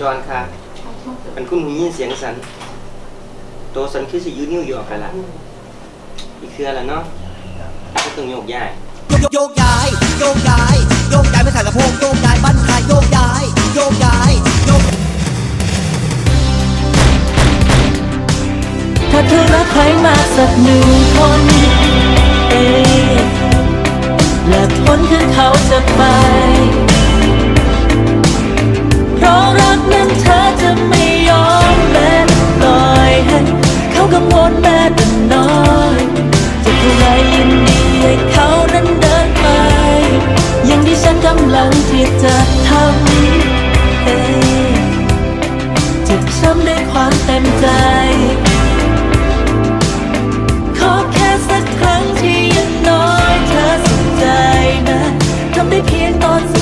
จอนค่ะอันคุณหูยินเสียงสัน โตสันคือสิอยืดนิ้วยอร์กกันละอีกเครือละเนาะก็ต้องโยกย้ายโยกโยกย้ายโยกย้ายโยกย้ายไม่ใส่กระโปรงโยกย้ายบ้านใครโยกย้ายโยกย้ายโยกถ้าเธอรักใครมากสักหนึ่งคนเอะและผลคือเขาจะไป จ็ช้ำด้วยความเต็มใจ ขอแค่สักครั้งที่ยังน้อยเธอสนใจนะทำได้เพียงตอน